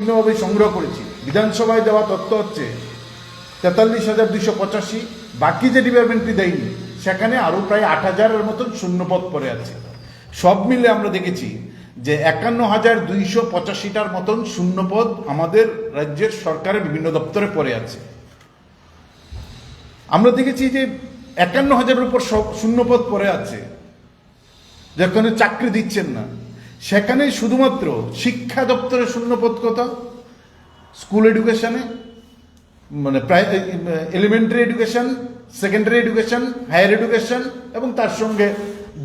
বিভিন্নভাবে সংগ্রহ করেছি। বিধানসভায় দেওয়া তথ্য হচ্ছে, তেতাল্লিশ হাজার দুশো পঁচাশি, বাকি যে ডিপার্টমেন্টটি দেয়নি, সেখানে আরও প্রায় আট হাজারের মতন শূন্যপদ পড়ে আছে। সব মিলে আমরা দেখেছি যে একান্ন হাজার দুইশো পঁচাশিটার মতন শূন্যপদ আমাদের রাজ্যের সরকারের বিভিন্ন দপ্তরে পড়ে আছে। আমরা দেখেছি যে একান্ন হাজারের উপর শূন্যপদ পড়ে আছে। যেখানে চাকরি দিচ্ছেন না। সেখানে শুধুমাত্র শিক্ষা দপ্তরের শূন্যপদ কত? স্কুল এডুকেশনে মানে elementary education secondary education higher education এবং তার সঙ্গে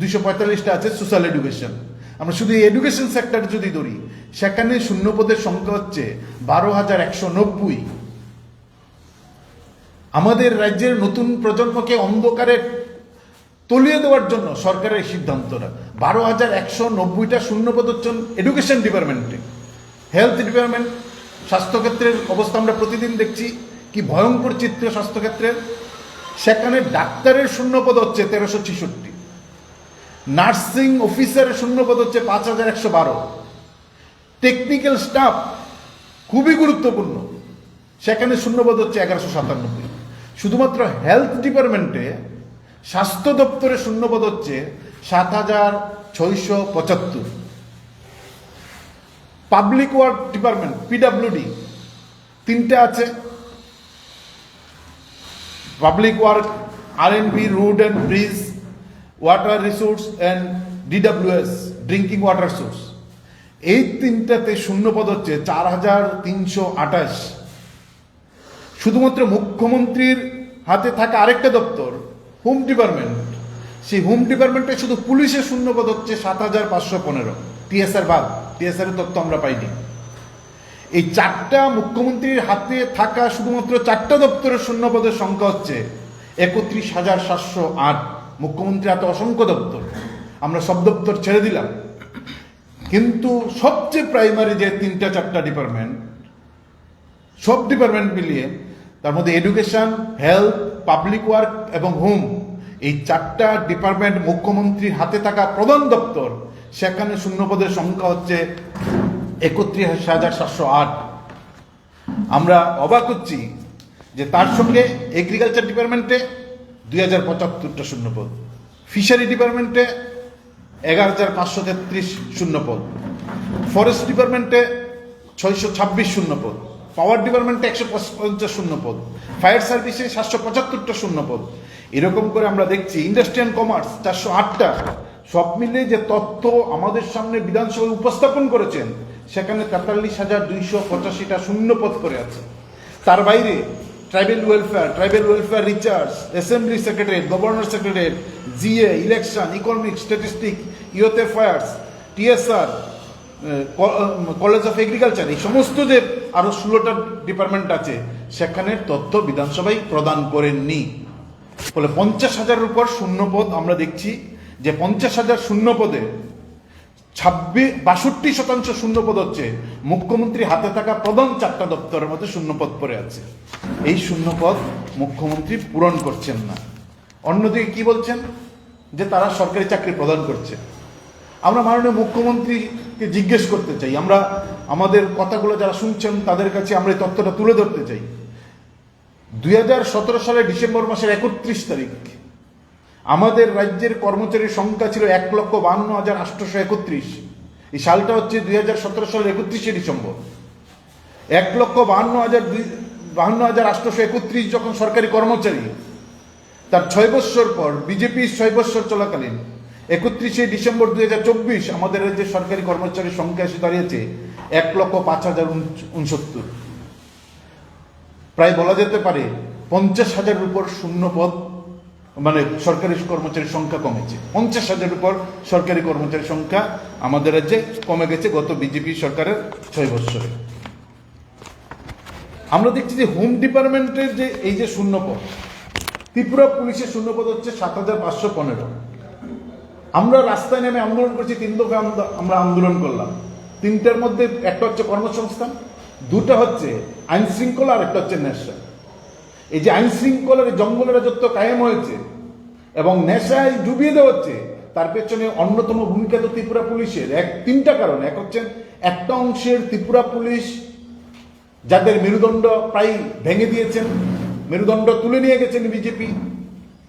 দুইশো পঁয়তাল্লিশটা আছে সোশ্যাল এডুকেশন আমরা শুধু এডুকেশন সেক্টর যদি ধরি, সেখানে শূন্যপদের সংখ্যা হচ্ছে বারো হাজার একশো নব্বই। আমাদের রাজ্যের নতুন প্রজন্মকে অন্ধকারে তলিয়ে দেওয়ার জন্য সরকারের সিদ্ধান্তটা। বারো হাজার একশো নব্বইটা শূন্যপদ হচ্ছে এডুকেশন ডিপার্টমেন্টে হেলথ ডিপার্টমেন্ট স্বাস্থ্যক্ষেত্রের অবস্থা আমরা প্রতিদিন দেখছি, কি ভয়ঙ্কর চিত্র স্বাস্থ্যক্ষেত্রের। সেখানে ডাক্তারের শূন্যপদ হচ্ছে তেরোশো ছেষট্টি। নার্সিং অফিসারের শূন্যপদ হচ্ছে পাঁচ হাজার একশো বারো। টেকনিক্যাল স্টাফ খুবই গুরুত্বপূর্ণ। সেখানে শূন্যপদ হচ্ছে এগারোশো সাতানব্বই। শুধুমাত্র হেলথ ডিপার্টমেন্টে স্বাস্থ্য দপ্তরে শূন্যপদ হচ্ছে সাত ছয়শো পঁচাত্তর। পাবলিক ওয়ার্ক ডিপার্টমেন্ট পিডাব্লিউডি তিনটে আছে। Public work R N B road and bridge water resource and DWS drinking water source এই তিনটাতে শূন্যপদ হচ্ছে চার হাজার তিনশো আঠাশ। শুধুমাত্র মুখ্যমন্ত্রীর হাতে থাকা আরেকটা দপ্তর হোম ডিপার্টমেন্ট সেই হোম ডিপার্টমেন্টে শুধু পুলিশের শূন্যপদ হচ্ছে সাত হাজার পাঁচশো পনেরো। টিএসআর বাদ, টিএসআর এর তথ্য আমরা পাইনি। এই চারটা মুখ্যমন্ত্রীর হাতে থাকা শুধুমাত্র চারটা দপ্তরের শূন্যপদের সংখ্যা হচ্ছে একত্রিশ হাজার সাতশো আট। মুখ্যমন্ত্রী হাতে অসংখ্য দপ্তর। আমরা সব দপ্তর ছেড়ে দিলাম। কিন্তু সবচেয়ে প্রাইমারি যে তিনটা চারটা ডিপার্টমেন্ট, সব ডিপার্টমেন্ট মিলিয়ে তার মধ্যে এডুকেশন হেলথ পাবলিক ওয়ার্ক এবং হোম এই চারটা ডিপার্টমেন্ট মুখ্যমন্ত্রীর হাতে থাকা প্রধান দপ্তর, সেখানে শূন্যপদের সংখ্যা হচ্ছে একত্রিশ হাজার সাতশো আট। আমরা অবাক হচ্ছি যে তার সঙ্গে এগ্রিকালচার ডিপার্টমেন্টে দুই হাজার পঁচাত্তরটা শূন্যপদ ফিশারি ডিপার্টমেন্টে এগারো হাজার পাঁচশো তেত্রিশ শূন্যপদ ফরেস্ট ডিপার্টমেন্টে ছয়শো ছাব্বিশ শূন্যপদ পাওয়ার ডিপার্টমেন্টে একশো পঞ্চাশ শূন্যপদ ফায়ার সার্ভিসে সাতশো পঁচাত্তরটা শূন্যপদ। এরকম করে আমরা দেখছি ইন্ডাস্ট্রিয়াল কমার্স চারশো আটটা, সব মিলে যে তথ্য আমাদের সামনে বিধানসভায় উপস্থাপন করেছেন, সেখানে তেতাল্লিশ হাজার দুইশো পঁচাশিটা শূন্যপদ করে আছে। তার বাইরে tribal welfare tribal welfare recharge assembly secretary governor secretary GA election economic statistic youth affairs TSR college of agriculture এই সমস্ত যে আরও ষোলোটা ডিপার্টমেন্ট আছে সেখানে তথ্য বিধানসভায় প্রদান করেননি। ফলে পঞ্চাশ হাজারের উপর শূন্যপদ আমরা দেখছি যে পঞ্চাশ হাজার শূন্যপদে ছাব্বিশ বাষট্টি শতাংশ শূন্যপদ হচ্ছে মুখ্যমন্ত্রী হাতে থাকা প্রধান চারটা দপ্তরের মধ্যে শূন্যপদ পড়ে আছে। এই শূন্যপদ মুখ্যমন্ত্রী পূরণ করছেন না। অন্যদিকে কি বলছেন? যে তারা সরকারি চাকরি প্রদান করছে। আমরা মাননীয় মুখ্যমন্ত্রীকে জিজ্ঞেস করতে চাই। আমরা আমাদের কথাগুলো যারা শুনছেন তাদের কাছে আমরা এই তথ্যটা তুলে ধরতে চাই। দুই হাজার সতেরো সালের ডিসেম্বর মাসের একত্রিশ তারিখ। আমাদের রাজ্যের কর্মচারীর সংখ্যা ছিল এক লক্ষ বান্ন হাজার আটশোশো একত্রিশ। এই সালটা হচ্ছে দুই হাজার সতেরো সালের একত্রিশে ডিসেম্বর। এক লক্ষ বাহান্ন হাজার দুই, বাহান্ন হাজার আটশোশো একত্রিশ যখন সরকারি কর্মচারী, তার ছয় বৎসর পর বিজেপির ছয় বৎসর চলাকালীন, একত্রিশে ডিসেম্বর দুই হাজার চব্বিশ আমাদের রাজ্যের সরকারি কর্মচারীর সংখ্যা এসে দাঁড়িয়েছে এক লক্ষ পাঁচ হাজার উনসত্তর। প্রায় বলা যেতে পারে পঞ্চাশ হাজারের উপর শূন্য পদ মানে সরকারি কর্মচারীর সংখ্যা কমেছে। পঞ্চাশ হাজারের উপর সরকারি কর্মচারীর সংখ্যা আমাদের রাজ্যে কমে গেছে গত বিজেপি সরকারের ছয় বৎসরে আমরা দেখছি যে হোম ডিপার্টমেন্টের যে এই যে শূন্যপদ, ত্রিপুরা পুলিশের শূন্যপদ হচ্ছে সাত হাজার পাঁচশো পনেরো। আমরা রাস্তায় নেমে আন্দোলন করছি, তিন দফা আমরা আন্দোলন করলাম। তিনটার মধ্যে একটা হচ্ছে কর্মসংস্থান দুটা হচ্ছে আইন শৃঙ্খলা আর একটা হচ্ছে নেশা। এই যে আইন শৃঙ্খলার জঙ্গলের রাজত্ব কায়েম হয়েছে এবং নেশায় ডুবিয়ে দেওয়া হচ্ছে, তার পেছনে অন্যতম ভূমিকা তো ত্রিপুরা পুলিশের। এক, তিনটা কারণ। এক হচ্ছে একটা অংশের ত্রিপুরা পুলিশ যাদের মেরুদণ্ড প্রায় ভেঙে দিয়েছেন, মেরুদণ্ড তুলে নিয়ে গেছেন বিজেপি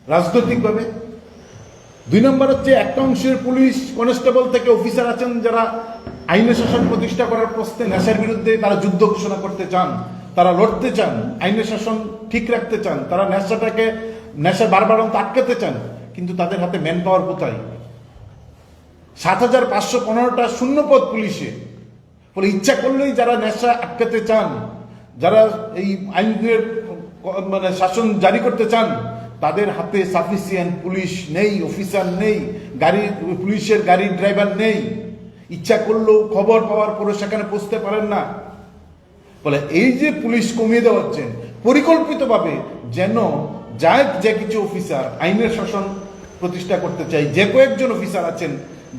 রাজনৈতিকভাবে। দুই নম্বর হচ্ছে একটা অংশের পুলিশ কনস্টেবল থেকে অফিসার আছেন যারা আইন শাসন প্রতিষ্ঠা করার প্রশ্নে নেশার বিরুদ্ধে তারা যুদ্ধ ঘোষণা করতে চান, তারা লড়তে চান, আইন শাসন ঠিক রাখতে চান, তারা নেশাটাকে নেশা বারবার অন্ত আটকাতে চান, কিন্তু তাদের হাতে ম্যান পাওয়ার কোথায়? সাত হাজার পাঁচশো পনেরোটা শূন্যপদ পুলিশে। ফলে ইচ্ছা করলেই যারা নেশা আটকাতে চান, যারা এই আইনের মানে শাসন জারি করতে চান, তাদের হাতে সাফিসিয়েন্ট পুলিশ নেই অফিসার নেই, গাড়ি, পুলিশের গাড়ির ড্রাইভার নেই। ইচ্ছা করলেও খবর পাওয়ার পরে সেখানে পৌঁছতে পারেন না। বলে এই যে পুলিশ কমিয়ে দেওয়া হচ্ছে, পরিকল্পিতভাবে যেন যায় যে কিছু অফিসার আইনের শাসন প্রতিষ্ঠা করতে চাই যে কয়েকজন অফিসার আছেন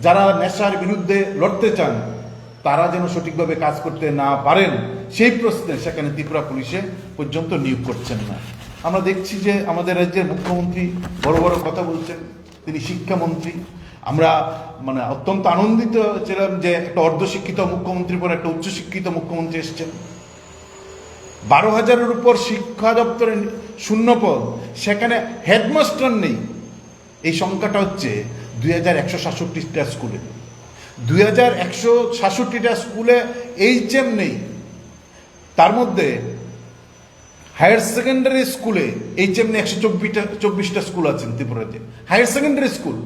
যারা নেশার বিরুদ্ধে লড়তে চান, তারা যেন সঠিকভাবে কাজ করতে না পারেন, সেই প্রশ্নে সেখানে ত্রিপুরা পুলিশে পর্যন্ত নিয়োগ করছেন না। আমরা দেখছি যে আমাদের রাজ্যের মুখ্যমন্ত্রী বড় বড় কথা বলছেন, তিনি শিক্ষামন্ত্রী। আমরা মানে অত্যন্ত আনন্দিত ছিলাম যে একটা অর্ধশিক্ষিত মুখ্যমন্ত্রীর পর একটা উচ্চশিক্ষিত মুখ্যমন্ত্রী এসছেন। বারো হাজারের উপর শিক্ষা দপ্তরে শূন্যপদ সেখানে হেডমাস্টার নেই। এই সংখ্যাটা হচ্ছে দুই হাজার একশো সাতষট্টিটা স্কুলে। দুই হাজার একশো সাতষট্টিটা স্কুলে এইচ এম নেই। তার মধ্যে হায়ার সেকেন্ডারি স্কুলে এইচ এম নেই একশো চব্বিশটা চব্বিশটা স্কুল আছেন ত্রিপুরাতে। Higher secondary school.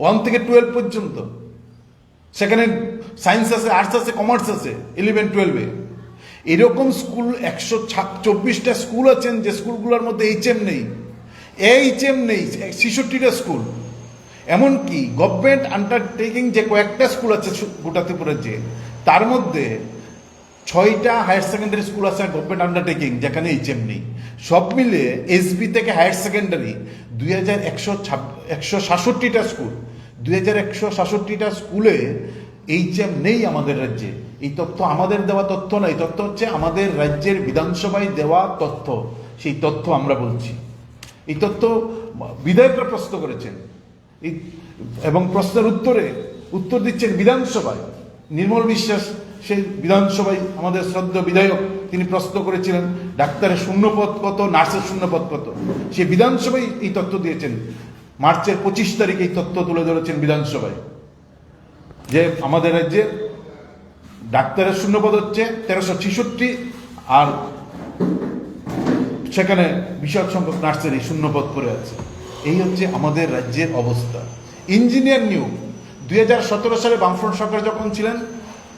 ওয়ান থেকে টুয়েলভ পর্যন্ত। সেখানে সায়েন্স আছে আর্টস আছে কমার্স আছে ইলেভেন টুয়েলভে এরকম স্কুল একশো চব্বিশটা স্কুল আছেন যে স্কুলগুলোর মধ্যে এইচ এম নেই। এইচ এম নেই, ছেষট্টিটা স্কুল এমনকি গভর্নমেন্ট আন্ডারটেকিং যে কয়েকটা স্কুল আছে গোটা ত্রিপুরার যে, তার মধ্যে ছয়টা হায়ার সেকেন্ডারি স্কুল আছে গভর্নমেন্ট আন্ডারটেকিং যেখানে এইচ এম নেই। সব মিলে এসবি থেকে হায়ার সেকেন্ডারি দুই হাজার একশো একশো সাতষট্টিটা স্কুল দুই হাজার একশো সাতষট্টিটা স্কুলে এইচ এম নেই আমাদের রাজ্যে। এই তথ্য আমাদের দেওয়া তথ্য না, এই তথ্য হচ্ছে আমাদের রাজ্যের বিধানসভায় দেওয়া তথ্য। সেই তথ্য আমরা বলছি। এই তথ্য বিধায়করা প্রশ্ন করেছেন। এবং প্রশ্নের উত্তরে উত্তর দিচ্ছেন বিধানসভায়। নির্মল বিশ্বাস সেই বিধানসভায় আমাদের শ্রদ্ধ বিধায়ক তিনি প্রশ্ন করেছিলেন, ডাক্তারের শূন্যপদ কত, নার্সের শূন্যপদ কত? সে বিধানসভায় এই তথ্য দিয়েছেন। মার্চের পঁচিশ তারিখে এই তথ্য তুলে ধরেছেন বিধানসভায় যে আমাদের রাজ্যে ডাক্তারের শূন্যপদ হচ্ছে তেরোশো ছেষট্টি আর সেখানে বিশাল সংখ্যক নার্সারি শূন্যপদ করে আছে। এই হচ্ছে আমাদের রাজ্যের অবস্থা। ইঞ্জিনিয়ার নিয়োগ। দুই হাজার সতেরো সালে বামফ্রন্ট সরকার যখন ছিলেন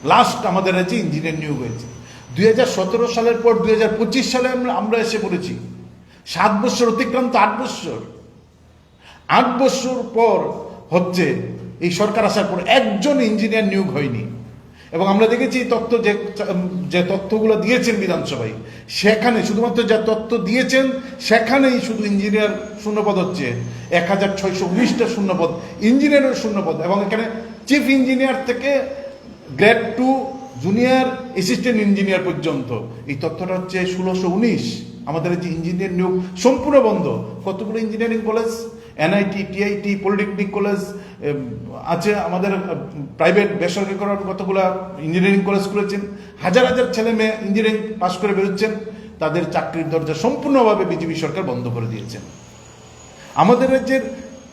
লাস্ট আমাদের রাজ্যে ইঞ্জিনিয়ার নিয়োগ হয়েছে। দুই হাজার সতেরো সালের পর দুই হাজার পঁচিশ সালে আমরা এসে পড়েছি। সাত বছর অতিক্রান্ত আট বছর। আট বছর পর হচ্ছে এই সরকার আসার পর একজন ইঞ্জিনিয়ার নিয়োগ হয়নি। এবং আমরা দেখেছি তথ্য যে যে তথ্যগুলো দিয়েছেন বিধানসভায়, সেখানে শুধুমাত্র যা তথ্য দিয়েছেন, সেখানেই শুধু ইঞ্জিনিয়ার শূন্যপদ হচ্ছে। এক হাজার ছয়শো উনিশটা শূন্যপদ ইঞ্জিনিয়ারের শূন্যপদ। এবং এখানে চিফ ইঞ্জিনিয়ার থেকে grade two junior assistant engineer পর্যন্ত। এই তথ্যটা হচ্ছে ষোলোশো উনিশ। আমাদের যে ইঞ্জিনিয়ার নিয়োগ সম্পূর্ণ বন্ধ। কতগুলো engineering college? NIT, TIT, polytechnic college আছে আমাদের প্রাইভেট, বেসরকারি করার কতগুলো ইঞ্জিনিয়ারিং কলেজ খুলেছেন? হাজার হাজার ছেলে মেয়ে ইঞ্জিনিয়ারিং পাশ করে বেরোচ্ছেন। তাদের চাকরির দরজা সম্পূর্ণভাবে বিজেপি সরকার বন্ধ করে দিয়েছেন আমাদের রাজ্যের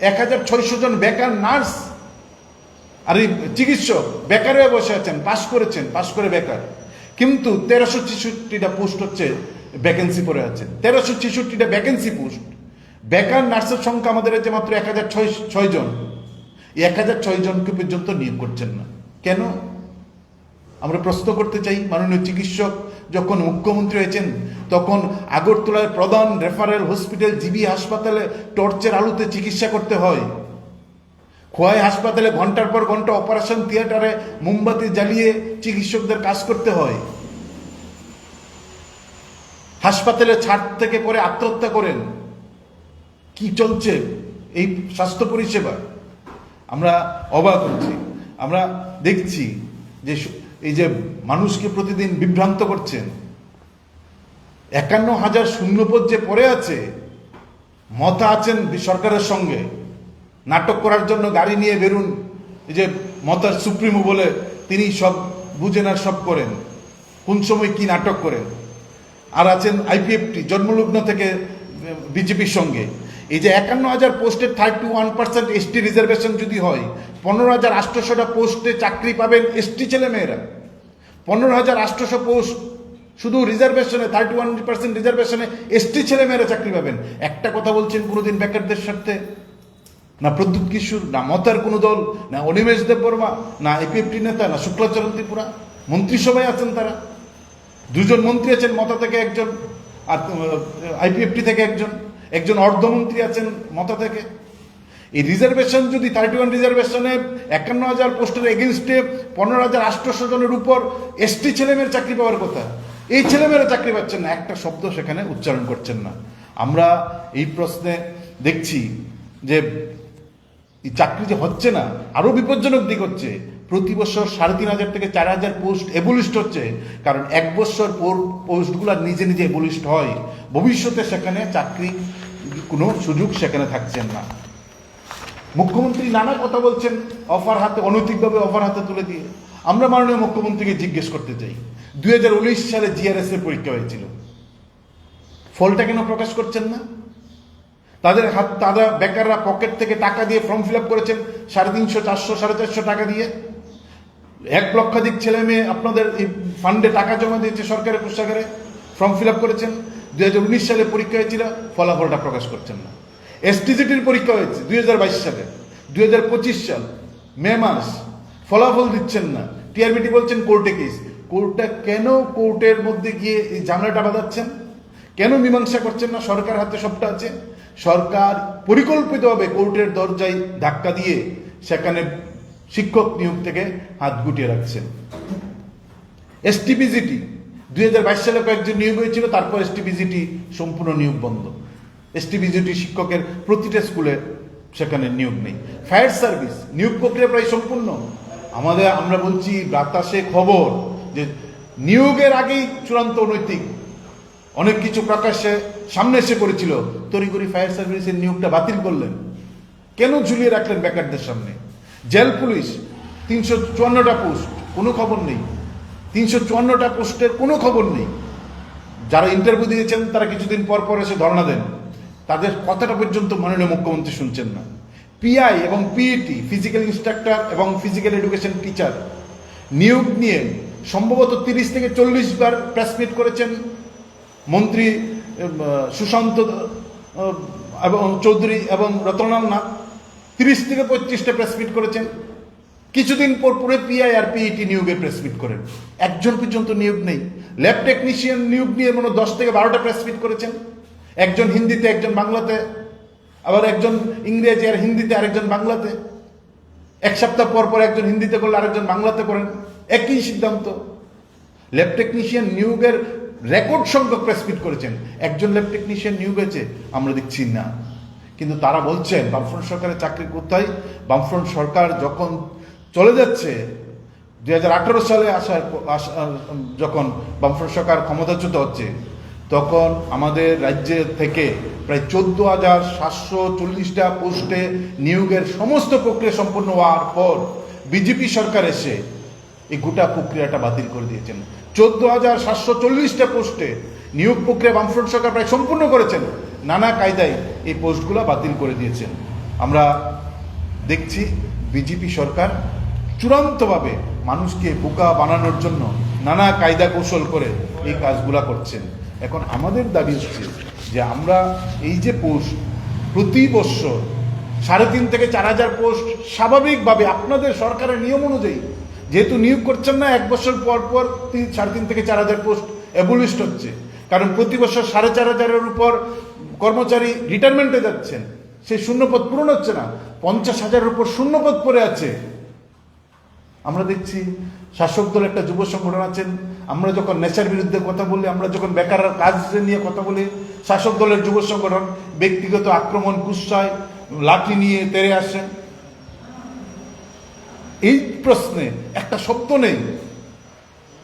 এক হাজার ছয়শো জন বেকার নার্স আর এই চিকিৎসক, বেকার হয়ে বসে আছেন, পাশ করেছেন, পাশ করে বেকার। কিন্তু তেরোশো ছেষট্টিটা পোস্ট হচ্ছে ভ্যাকেন্সি পড়ে আছে। তেরোশো ছেষট্টিটা ভ্যাকেন্সি পোস্ট বেকার নার্সের সংখ্যা আমাদের রাজ্যে মাত্র এক হাজার ছয় ছয়জন এই এক হাজার ছয়জনকে পর্যন্ত নিয়োগ করছেন না। কেন? আমরা প্রশ্ন করতে চাই, মাননীয় চিকিৎসক, যখন মুখ্যমন্ত্রী হয়েছেন, তখন আগরতলার প্রধান রেফারেল হসপিটাল, জিবি হাসপাতালে টর্চের আলোতে চিকিৎসা করতে হয়। খোয়াই হাসপাতালে ঘণ্টার পর ঘণ্টা অপারেশন থিয়েটারে মোমবাতি জ্বালিয়ে চিকিৎসকদের কাজ করতে হয়। হাসপাতালে ছাদ থেকে পরে আত্মহত্যা করেন। কি চলছে? এই স্বাস্থ্য পরিষেবা। আমরা অবাক হচ্ছি। আমরা দেখছি যে এই যে মানুষকে প্রতিদিন বিভ্রান্ত করছেন। একান্ন হাজার শূন্যপদ যে পড়ে আছে, মতা আছেন সরকারের সঙ্গে। নাটক করার জন্য গাড়ি নিয়ে বেরুন। এই যে মতার সুপ্রিমো বলে, তিনি সব বুঝেন আর সব করেন। কোন সময় কি নাটক করেন? আর আছেন আইপিএফটি, জন্মলগ্ন থেকে বিজেপির সঙ্গে। এই যে একান্ন হাজার পোস্টে thirty one percent ST reservation যদি হয়, পনেরো হাজার আটশোশোটা পোস্টে চাকরি পাবেন এসটি ছেলেমেয়েরা। পনেরো হাজার আটশোশো পোস্ট শুধু রিজার্ভেশনে, থার্টি ওয়ান পার্সেন্ট রিজার্ভেশনে এসটি ছেলেমেয়েরা চাকরি পাবেন। একটা কথা বলছেন কোনোদিন বেকারদের স্বার্থে না প্রদ্যুৎ কিশোর, না মতার কোনো দল, না অনিমেষ দেববর্মা, না এপিএফটি নেতা, না শুক্লাচরণ ত্রিপুরা। মন্ত্রিসভায় আছেন তারা। দুজন মন্ত্রী আছেন, মতা থেকে একজন, আর আইপিএফটি থেকে একজন। একজন অর্ধমন্ত্রী আছেন, মতা থেকে। এই রিজার্ভেশন যদি থার্টি ওয়ান রিজার্ভেশনে একান্ন হাজার পোস্টের এগেনস্টে পনেরো হাজার আটশোশো জনের উপর এসটি ছেলেমেয়ের চাকরি পাওয়ার কথা, এই ছেলেমেয়েরা চাকরি পাচ্ছেন না। একটা শব্দ সেখানে উচ্চারণ করছেন না। আমরা এই প্রশ্নে দেখছি যে এই চাকরি যে হচ্ছে না আরও বিপজ্জনক দিক হচ্ছে। প্রতি বছর সাড়ে তিন হাজার থেকে চার হাজার পোস্ট এবলিস্ট হচ্ছে, কারণ এক বছর পোস্টগুলো নিজে নিজে এবলিস্ট হয়। ভবিষ্যতে সেখানে চাকরি কোনো সুযোগ সেখানে থাকছেন না। মুখ্যমন্ত্রী নানা কথা বলছেন, অফার হাতে, অনৈতিকভাবে অফার হাতে তুলে দিয়ে। আমরা মাননীয় মুখ্যমন্ত্রীকে জিজ্ঞেস করতে চাই, দুই হাজার উনিশ সালে জিআরএস এর পরীক্ষা হয়েছিল। ফলটা কেন প্রকাশ করছেন না? তাদের হাত, তারা বেকাররা পকেট থেকে টাকা দিয়ে ফর্ম ফিল আপ করেছেন, সাড়ে তিনশো, চারশো, সাড়ে চারশো টাকা দিয়ে। এক লক্ষাধিক ছেলে মেয়ে আপনাদের এই ফান্ডে টাকা জমা দিয়েছে সরকারের কোষাগারে, ফর্ম ফিল আপ করেছেন। দু হাজার উনিশ সালে পরীক্ষা হয়েছিল, ফলাফলটা প্রকাশ করছেন না। এসটিজিটির পরীক্ষা হয়েছে দুই হাজার বাইশ সালে। দুই হাজার পঁচিশ সাল, মে মাস, ফলাফল দিচ্ছেন না। টিআরবিটি বলছেন কোর্টে কেস কোর্টটা কেন কোর্টের মধ্যে গিয়ে এই ঝামেলাটা বাঁধাচ্ছেন? কেন মীমাংসা করছেন না? সরকার হাতে সবটা আছে। সরকার পরিকল্পিতভাবে কোর্টের দরজায় ধাক্কা দিয়ে সেখানে শিক্ষক নিয়োগ থেকে হাত গুটিয়ে রাখছেন এসটিপিজিটি দুই হাজার বাইশ সালে কয়েকজন নিয়োগ হয়েছিল, তারপর এসটিপিজিটি সম্পূর্ণ নিয়োগ বন্ধ। এসটিপিজিটি শিক্ষকের প্রতিটা স্কুলে সেখানে নিয়োগ নেই। ফায়ার সার্ভিস, নিয়োগ প্রক্রিয়া প্রায় সম্পূর্ণ। আমাদের, আমরা বলছি, বাতাসে খবর যে নিয়োগের আগেই চূড়ান্ত অনৈতিক অনেক কিছু প্রকাশ্যে সামনে এসে পড়েছিল। তড়িঘড়ি ফায়ার সার্ভিসের নিয়োগটা বাতিল করলেন। কেন ঝুলিয়ে রাখলেন বেকারদের সামনে? জেল পুলিশ, তিনশো চুয়ান্নটা পোস্ট, কোনো খবর নেই। তিনশো চুয়ান্নটা পোস্টের কোনো খবর নেই। যারা ইন্টারভিউ দিয়েছেন, তারা কিছুদিন পর পর এসে ধর্ণা দেন। তাদের কথাটা পর্যন্ত মাননীয় মুখ্যমন্ত্রী শুনছেন না। পিআই এবং পিইটি ফিজিক্যাল ইনস্ট্রাক্টর এবং ফিজিক্যাল এডুকেশন টিচার নিয়োগ নিয়ে সম্ভবত তিরিশ থেকে চল্লিশ বার প্রেস মিট করেছেন। মন্ত্রী সুশান্ত এবং চৌধুরী এবং রতনলাল নাথ তিরিশ থেকে পঁয়ত্রিশটা প্রেস মিট করেছেন। কিছুদিন পর পরে পিআই আর পিইটি নিয়োগের প্রেস মিট করেন। একজন পর্যন্ত নিয়োগ নেই। ল্যাব টেকনিশিয়ান নিয়োগ নিয়ে মনে দশ থেকে বারোটা প্রেস মিট করেছেন। একজন হিন্দিতে, একজন বাংলাতে, আবার একজন ইংরেজি আর হিন্দিতে, আরেকজন বাংলাতে। এক সপ্তাহ পর পর একজন হিন্দিতে করলে আরেকজন বাংলাতে করেন। একই সিদ্ধান্ত। ল্যাব টেকনিশিয়ান নিয়োগের রেকর্ড সংখ্যক প্রেসমিট করেছেন। একজন ল্যাব টেকনিশিয়ান নিয়োগ হয়েছে, আমরা দেখছি না। কিন্তু তারা বলছেন, বামফ্রন্ট সরকারের চাকরি কোথায়? বামফ্রন্ট সরকার যখন চলে যাচ্ছে দু হাজার আঠারো সালে আসার যখন বামফ্রন্ট সরকার ক্ষমতাচ্যুত হচ্ছে, তখন আমাদের রাজ্যে থেকে প্রায় চোদ্দ হাজার সাতশো চল্লিশটা পোস্টে নিয়োগের সমস্ত প্রক্রিয়া সম্পন্ন হওয়ার পর, বিজেপি সরকার এসে এই গোটা প্রক্রিয়াটা বাতিল করে দিয়েছেন। চোদ্দ হাজার সাতশো চল্লিশটা পোস্টে নিয়োগ প্রক্রিয়া বামফ্রন্ট সরকার প্রায় সম্পূর্ণ করেছেন। নানা কায়দায় এই পোস্টগুলো বাতিল করে দিয়েছেন। আমরা দেখছি বিজেপি সরকার চূড়ান্তভাবে মানুষকে বোকা বানানোর জন্য নানা কায়দা কৌশল করে এই কাজগুলা করছেন। এখন আমাদের দাবি হচ্ছে যে আমরা এই যে পোস্ট প্রতি বৎসর সাড়ে তিন থেকে চার হাজার পোস্ট স্বাভাবিকভাবে আপনাদের সরকারের নিয়ম অনুযায়ী যেহেতু নিয়োগ করছেন না, এক বছর পর পর তিন সাড়ে তিন থেকে চার হাজার পোস্ট অ্যাবলিস্ট হচ্ছে। কারণ প্রতি বছর সাড়ে চার হাজারের উপর কর্মচারী রিটায়ারমেন্টে যাচ্ছেন। সেই শূন্যপদ পূরণ হচ্ছে না, পঞ্চাশ হাজারের উপর শূন্যপদ পড়ে আছে। আমরা দেখছি শাসক দল একটা যুব সংগঠন আছেন। আমরা যখন নেশার বিরুদ্ধে কথা বলি, আমরা যখন বেকার কাজ নিয়ে কথা বলি, শাসক দলের যুব সংগঠন ব্যক্তিগত আক্রমণ কুৎসায় লাঠি নিয়ে তেরে আসেন। এই প্রশ্নে একটা শব্দ নেই।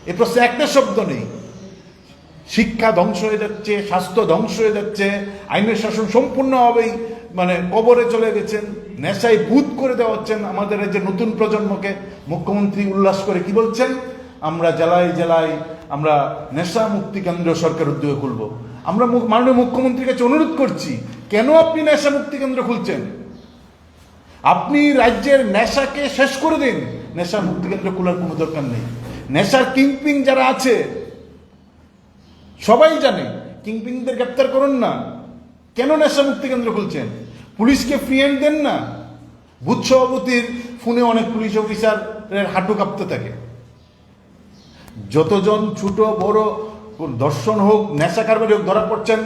এই প্রশ্নে একটা শব্দ নেই। শিক্ষা ধ্বংস হয়ে যাচ্ছে, স্বাস্থ্য ধ্বংস হয়ে যাচ্ছে, আইনের শাসন সম্পূর্ণভাবেই মানে কবরে চলে গেছেন, নেশায় বুধ করে দেওয়া হচ্ছেন আমাদের এই যে নতুন প্রজন্মকে। মুখ্যমন্ত্রী উল্লাস করে কি বলছেন? আমরা জেলায় জেলায় আমরা নেশা মুক্তি কেন্দ্র সরকার উদ্যোগে খুলব। আমরা মাননীয় মুখ্যমন্ত্রীর কাছে অনুরোধ করছি, কেন আপনি নেশা মুক্তি কেন্দ্র খুলছেন? আপনি রাজ্যের নেশাকে শেষ করে দিন। নেশা মুক্তি কেন্দ্র খোলার কোনো দরকার নেই। নেশার কিংপিং যারা আছে, সবাই জানে, কিংপিংদের গ্রেপ্তার করুন না। কেন নেশা মুক্তি কেন্দ্র খুলছেন? পুলিশকে ফ্রি হ্যান্ড দেন না? বুথ সভাপতির ফোনে অনেক পুলিশ অফিসারের হাঁটু কাঁপতে থাকে। যতজন ছোট, বড়, দর্শন হোক, নেশা কারবারি হোক, ধরা পড়ছেন,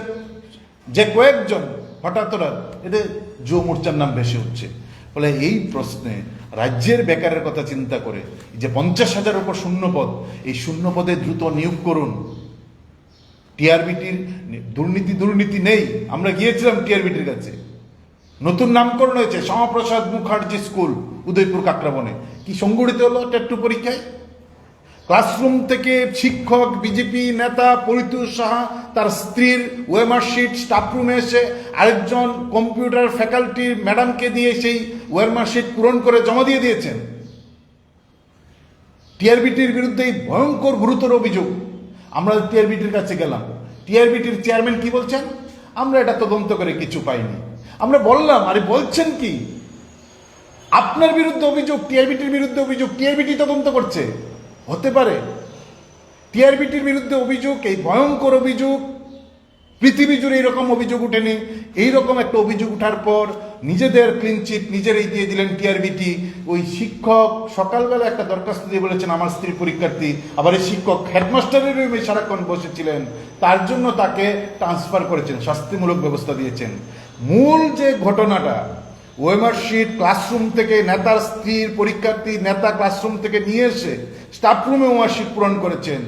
যে কয়েকজন, হঠাৎ হঠাৎ এতে যুব মোর্চার নাম বেশি হচ্ছে ফলে এই প্রশ্নে রাজ্যের বেকারের কথা চিন্তা করে যে পঞ্চাশ হাজার উপর শূন্যপদ, এই শূন্য পদে দ্রুত নিয়োগ করুন। টিআরবিটির দুর্নীতি দুর্নীতি নেই। আমরা গিয়েছিলাম টিআরবিটির কাছে। নতুন নামকরণ হয়েছে, শ্যামাপ্রসাদ মুখার্জি স্কুল, উদয়পুর কাকরাবনে। কি সংগঠিত হলো? টেট্টু পরীক্ষায়। ক্লাসরুম থেকে শিক্ষক, বিজেপি নেতা পরিতুষ সাহা, তার স্ত্রীর ওয়েমার্কশিট স্টাফ রুমে এসে আরেকজন কম্পিউটার ফ্যাকাল্টির ম্যাডামকে দিয়ে সেই ওয়েমার্কশিট পূরণ করে জমা দিয়ে দিয়েছেন। টিআরবিটির বিরুদ্ধে এই ভয়ঙ্কর, গুরুতর অভিযোগ। আমরা টিআরবিটির কাছে গেলাম। টিআরবিটির চেয়ারম্যান কি বলছেন? আমরা এটা তদন্ত করে কিছু পাইনি। আমরা বললাম, আরে বলছেন কি? আপনার বিরুদ্ধে অভিযোগ, টিআরবিটির বিরুদ্ধে অভিযোগ, টিআরবিটি তদন্ত করছে। হতে পারে। টিআরবিটির বিরুদ্ধে অভিযোগ, এই ভয়ঙ্কর অভিযোগ, পৃথিবী জুড়ে এরকম অভিযোগ উঠেনি। এইরকম একটা অভিযোগ উঠার পর নিজেদের ক্লিনচিট নিজেরাই দিয়ে দিলেন টিআরবিটি। ওই শিক্ষক সকালবেলা একটা দরখাস্ত দিয়ে বলেছেন, আমার স্ত্রী পরীক্ষার্থী। আবার এই শিক্ষক হেডমাস্টারের রুমে সারাক্ষণ বসেছিলেন। তার জন্য তাকে ট্রান্সফার করেছেন, শাস্তিমূলক ব্যবস্থা দিয়েছেন। মূল যে ঘটনাটা ওয়েমার্কশিট ক্লাসরুম থেকে নেতার স্ত্রীর পরীক্ষার্থী, নেতা ক্লাসরুম থেকে নিয়ে এসে স্টাফ রুমে ওয়ার্কশিট পূরণ করেছেন।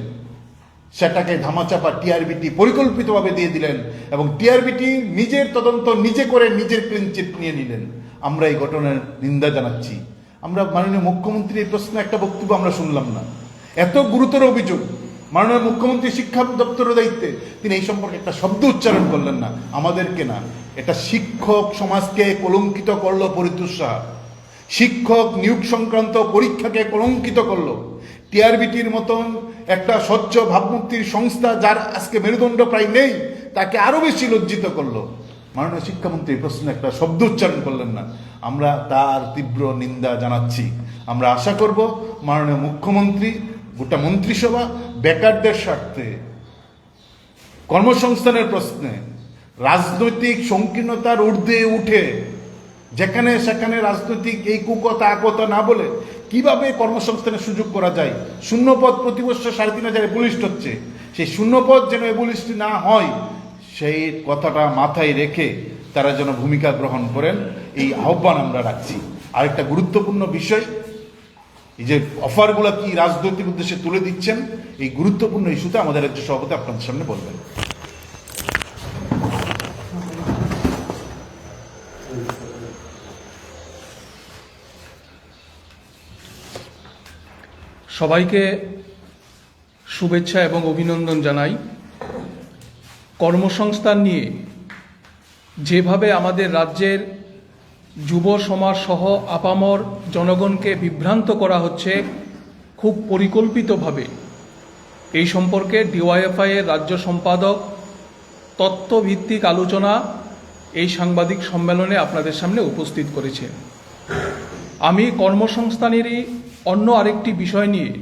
সেটাকে ধামাচাপা টিআরবিটি পরিকল্পিতভাবে দিয়ে দিলেন এবং টিআরবিটি নিজের তদন্ত নিজে করে নিজের ক্লিনচিট নিয়ে নিলেন। আমরা এই ঘটনার নিন্দা জানাচ্ছি। আমরা মাননীয় মুখ্যমন্ত্রী এই প্রশ্নে একটা বক্তব্য আমরা শুনলাম না। এত গুরুতর অভিযোগ। মাননীয় মুখ্যমন্ত্রী শিক্ষা দপ্তরের দায়িত্বে তিনি এই সম্পর্কে একটা শব্দ উচ্চারণ করলেন না। আমাদেরকে না, এটা শিক্ষক সমাজকে কলঙ্কিত করল পরিতোষ শিক্ষক নিয়োগ সংক্রান্ত পরীক্ষাকে কলঙ্কিত করল। টিআরবিটির মতন একটা স্বচ্ছ ভাবমুক্তির সংস্থা যার আজকে মেরুদণ্ড প্রায় নেই, তাকে আরও বেশি লজ্জিত করল। মাননীয় শিক্ষামন্ত্রী প্রশ্নে একটা শব্দ উচ্চারণ করলেন না। আমরা তার তীব্র নিন্দা জানাচ্ছি। আমরা আশা করব মাননীয় মুখ্যমন্ত্রী, গোটা মন্ত্রিসভা বেকারদের স্বার্থে। কর্মসংস্থানের প্রশ্নে রাজনৈতিক সংকীর্ণতার ঊর্ধ্বে উঠে যেখানে সেখানে রাজনৈতিক এই কুকতা আকথা না বলে কীভাবে কর্মসংস্থানের সুযোগ করা যায়? শূন্যপদ প্রতি বছর সাড়ে তিন হাজার এবুলিস্ট হচ্ছে সেই শূন্যপদ যেন এবুলিস্ট না হয়, সেই কথাটা মাথায় রেখে তারা যেন ভূমিকা গ্রহণ করেন, এই আহ্বান আমরা রাখছি। আরেকটা গুরুত্বপূর্ণ বিষয়, এই যে অফারগুলো কি রাজনৈতিক উদ্দেশ্যে তুলে দিচ্ছেন, এই গুরুত্বপূর্ণ ইস্যুতে আমাদের রাজ্য সভাপতি আপনাদের সামনে বলবেন। সবাইকে শুভেচ্ছা এবং অভিনন্দন জানাই। কর্মসংস্থান নিয়ে যেভাবে আমাদের রাজ্যের যুব সমাজ সহ আপামর জনগণকে বিভ্রান্ত করা হচ্ছে, খুব পরিকল্পিতভাবে। এই সম্পর্কে ডিওয়াইএফআই এর রাজ্য সম্পাদক তত্ত্বভিত্তিক আলোচনা এই সাংবাদিক সম্মেলনে আপনাদের সামনে উপস্থিত করেছেন। আমি কর্মসংস্থানেরই অন্য আরেকটি বিষয় নিয়ে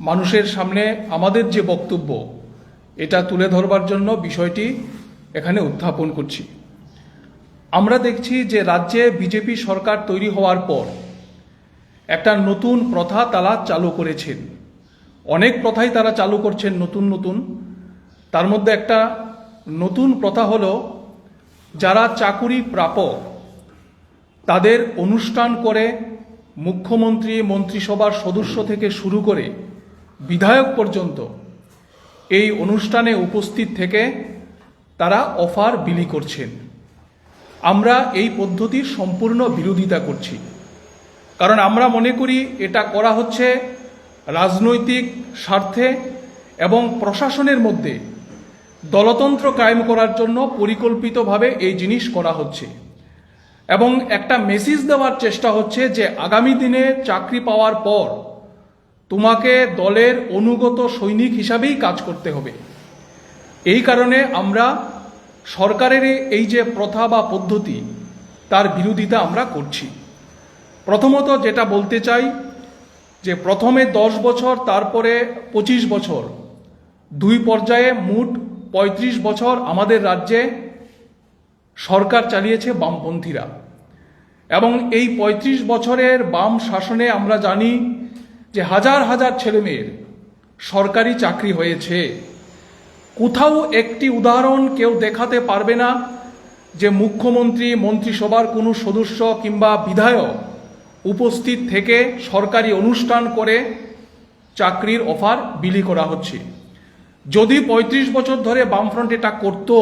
মানুষের সামনে আমাদের যে বক্তব্য, এটা তুলে ধরবার জন্য বিষয়টি এখানে উত্থাপন করছি। আমরা দেখছি যে রাজ্যে বিজেপি সরকার তৈরি হওয়ার পর একটা নতুন প্রথা তারা চালু করেছেন। অনেক প্রথাই তারা চালু করছেন নতুন নতুন। তার মধ্যে একটা নতুন প্রথা হলো, যারা চাকুরি প্রাপক, তাদের অনুষ্ঠান করে মুখ্যমন্ত্রী, মন্ত্রিসভার সদস্য থেকে শুরু করে বিধায়ক পর্যন্ত এই অনুষ্ঠানে উপস্থিত থেকে তারা অফার বিলি করছেন। আমরা এই পদ্ধতির সম্পূর্ণ বিরোধিতা করছি। কারণ আমরা মনে করি এটা করা হচ্ছে রাজনৈতিক স্বার্থে এবং প্রশাসনের মধ্যে দলতন্ত্র কায়েম করার জন্য পরিকল্পিতভাবে এই জিনিস করা হচ্ছে। এবং একটা মেসেজ দেওয়ার চেষ্টা হচ্ছে যে আগামী দিনে চাকরি পাওয়ার পর তোমাকে দলের অনুগত সৈনিক হিসাবেই কাজ করতে হবে। এই কারণে আমরা সরকারের এই যে প্রথা বা পদ্ধতি, তার বিরোধিতা আমরা করছি। প্রথমত যেটা বলতে চাই যে প্রথমে দশ বছর, তারপরে পঁচিশ বছর, দুই পর্যায়ে মোট পঁয়ত্রিশ বছর আমাদের রাজ্যে সরকার চালিয়েছে বামপন্থীরা। এবং এই ৩৫ বছরের বাম শাসনে আমরা জানি যে হাজার হাজার ছেলেমেয়ের সরকারি চাকরি হয়েছে। কোথাও একটি উদাহরণ কেউ দেখাতে পারবে না যে মুখ্যমন্ত্রী, মন্ত্রিসভার কোনো সদস্য কিংবা বিধায়ক উপস্থিত থেকে সরকারি অনুষ্ঠান করে চাকরির অফার বিলি করা হচ্ছে। যদি ৩৫ বছর ধরে বামফ্রন্ট এটা করতো,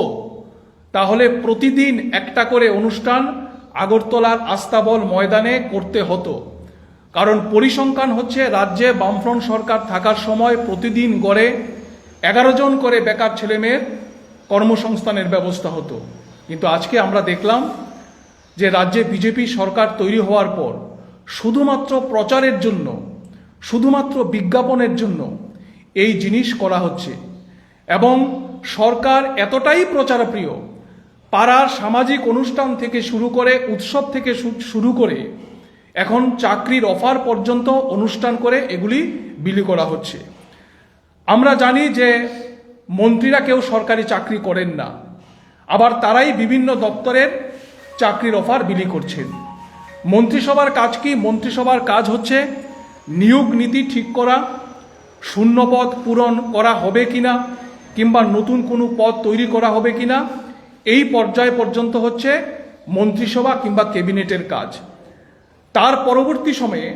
তাহলে প্রতিদিন একটা করে অনুষ্ঠান আগরতলার আস্তাবল ময়দানে করতে হতো। কারণ পরিসংখ্যান হচ্ছে, রাজ্যে বামফ্রন্ট সরকার থাকার সময় প্রতিদিন গড়ে এগারো জন করে বেকার ছেলেমেয়ের কর্মসংস্থানের ব্যবস্থা হতো। কিন্তু আজকে আমরা দেখলাম যে রাজ্যে বিজেপি সরকার তৈরি হওয়ার পর শুধুমাত্র প্রচারের জন্য, শুধুমাত্র বিজ্ঞাপনের জন্য এই জিনিস করা হচ্ছে। এবং সরকার এতটাই প্রচারপ্রিয় পাড়ার সামাজিক অনুষ্ঠান থেকে শুরু করে, উৎসব থেকে শুরু করে এখন চাকরির অফার পর্যন্ত অনুষ্ঠান করে এগুলি বিলি করা হচ্ছে। আমরা জানি যে মন্ত্রীরা কেউ সরকারি চাকরি করেন না। আবার তারাই বিভিন্ন দপ্তরের চাকরির অফার বিলি করছেন। মন্ত্রিসভার কাজ কি? মন্ত্রিসভার কাজ হচ্ছে নিয়োগ নীতি ঠিক করা শূন্য পদ পূরণ করা হবে কিনা কিংবা নতুন কোনো পদ তৈরি করা হবে কিনা এই পর্যায় পর্যন্ত হচ্ছে মন্ত্রিসভা কিংবা ক্যাবিনেটের কাজ। তার পরবর্তী সময়ে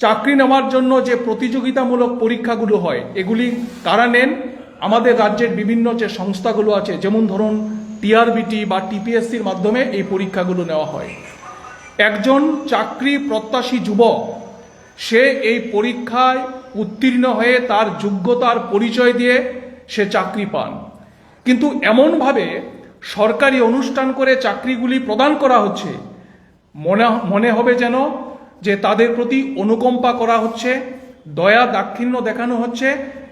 চাকরি নেওয়ার জন্য যে প্রতিযোগিতামূলক পরীক্ষাগুলো হয়, এগুলি কারা নেন? আমাদের রাজ্যের বিভিন্ন যে সংস্থাগুলো আছে, যেমন ধরুন টিআরবিটি বা টিপিএসসির মাধ্যমে এই পরীক্ষাগুলো নেওয়া হয়। একজন চাকরি প্রত্যাশী যুবক, সে এই পরীক্ষায় উত্তীর্ণ হয়ে তার যোগ্যতার পরিচয় দিয়ে সে চাকরি পান। কিন্তু এমনভাবে সরকারি অনুষ্ঠান করে চাকরিগুলি প্রদান করা হচ্ছে। মনে মনে হবে যেন যে তাদের প্রতি অনুকম্পা করা হচ্ছে, দয়া দাক্ষিণ্য দেখানো হচ্ছে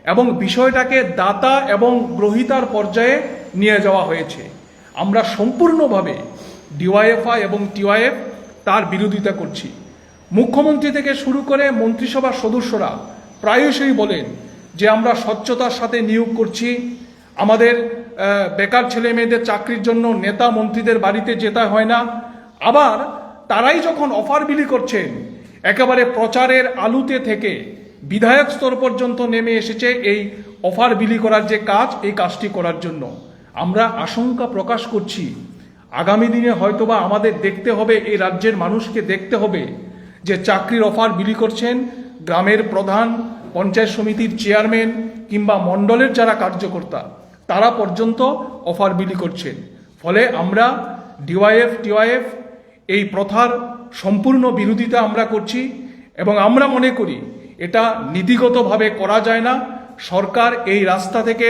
এবং বিষয়টাকে দাতা এবং গ্রহিতার পর্যায়ে নিয়ে যাওয়া হয়েছে। আমরা সম্পূর্ণভাবে ডিওয়াইএফআই এবং টিওয়াইএফ তার বিরোধিতা করছি। মুখ্যমন্ত্রী থেকে শুরু করে মন্ত্রিসভার সদস্যরা প্রায়শই বলেন যে আমরা স্বচ্ছতার সাথে নিয়োগ করছি। আমাদের বেকার ছেলে মেয়েদের চাকরির জন্য নেতা মন্ত্রীদের বাড়িতে যেতে হয় না। আবার তারাই যখন অফার বিলি করছেন, একেবারে প্রচারের আলুতে থেকে বিধায়ক স্তর পর্যন্ত নেমে এসেছে এই অফার বিলি করার যে কাজ, এই কাজটি করার জন্য। আমরা আশঙ্কা প্রকাশ করছি, আগামী দিনে হয়তোবা আমাদের দেখতে হবে, এই রাজ্যের মানুষকে দেখতে হবে যে চাকরির অফার বিলি করছেন গ্রামের প্রধান, পঞ্চায়েত সমিতির চেয়ারম্যান কিংবা মণ্ডলের যারা কার্যকর্তা। তারা পর্যন্ত অফার বিলি করছেন। ফলে আমরা ডিওয়াইএফ, টিওয়াইএফ এই প্রথার সম্পূর্ণ বিরোধিতা আমরা করছি এবং আমরা মনে করি এটা নীতিগতভাবে করা যায় না। সরকার এই রাস্তা থেকে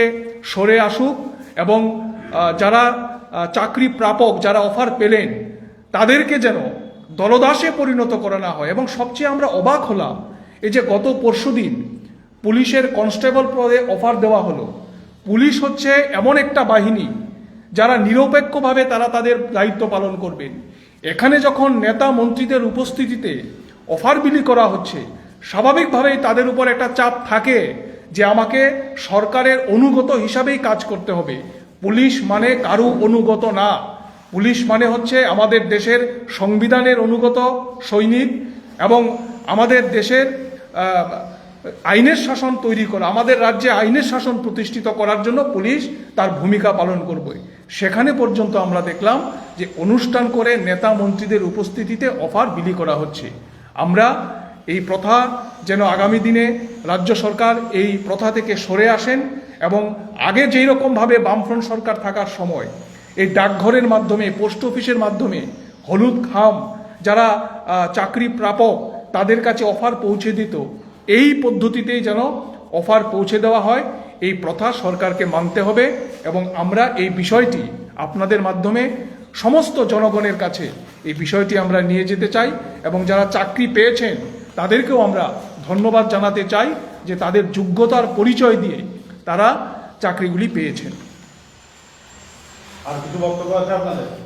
সরে আসুক এবং যারা চাকরি প্রাপক যারা অফার পেলেন, তাদেরকে যেন দলদাসে পরিণত করা না হয়। এবং সবচেয়ে আমরা অবাক হলাম, এই যে গত পরশুদিন পুলিশের কনস্টেবল পদে অফার দেওয়া হলো। পুলিশ হচ্ছে এমন একটা বাহিনী যারা নিরপেক্ষভাবে তারা তাদের দায়িত্ব পালন করবেন। এখানে যখন নেতা মন্ত্রীদের উপস্থিতিতে অফার বিলি করা হচ্ছে, স্বাভাবিকভাবেই তাদের উপর একটা চাপ থাকে যে আমাকে সরকারের অনুগত হিসাবেই কাজ করতে হবে। পুলিশ মানে কারু অনুগত না। পুলিশ মানে হচ্ছে আমাদের দেশের সংবিধানের অনুগত সৈনিক এবং আমাদের দেশের আইনের শাসন তৈরি করা, আমাদের রাজ্যে আইনের শাসন প্রতিষ্ঠিত করার জন্য পুলিশ তার ভূমিকা পালন করবে। সেখানে পর্যন্ত আমরা দেখলাম যে অনুষ্ঠান করে নেতা মন্ত্রীদের উপস্থিতিতে অফার বিলি করা হচ্ছে। আমরা এই প্রথা যেন আগামী দিনে রাজ্য সরকার এই প্রথা থেকে সরে আসেন এবং আগে যেই রকমভাবে বামফ্রন্ট সরকার থাকার সময় এই ডাকঘরের মাধ্যমে, পোস্ট অফিসের মাধ্যমে, হলুদ খাম, যারা চাকরি প্রাপক, তাদের কাছে অফার পৌঁছে দিত এই পদ্ধতিতেই যেন অফার পৌঁছে দেওয়া হয়, এই প্রথা সরকারকে মানতে হবে এবং আমরা এই বিষয়টি আপনাদের মাধ্যমে সমস্ত জনগণের কাছে এই বিষয়টি আমরা নিয়ে যেতে চাই এবং যারা চাকরি পেয়েছেন তাদেরকেও আমরা ধন্যবাদ জানাতে চাই যে তাদের যোগ্যতার পরিচয় দিয়ে তারা চাকরিগুলি পেয়েছেন। আর কিছু বক্তব্য আছে আপনাদের?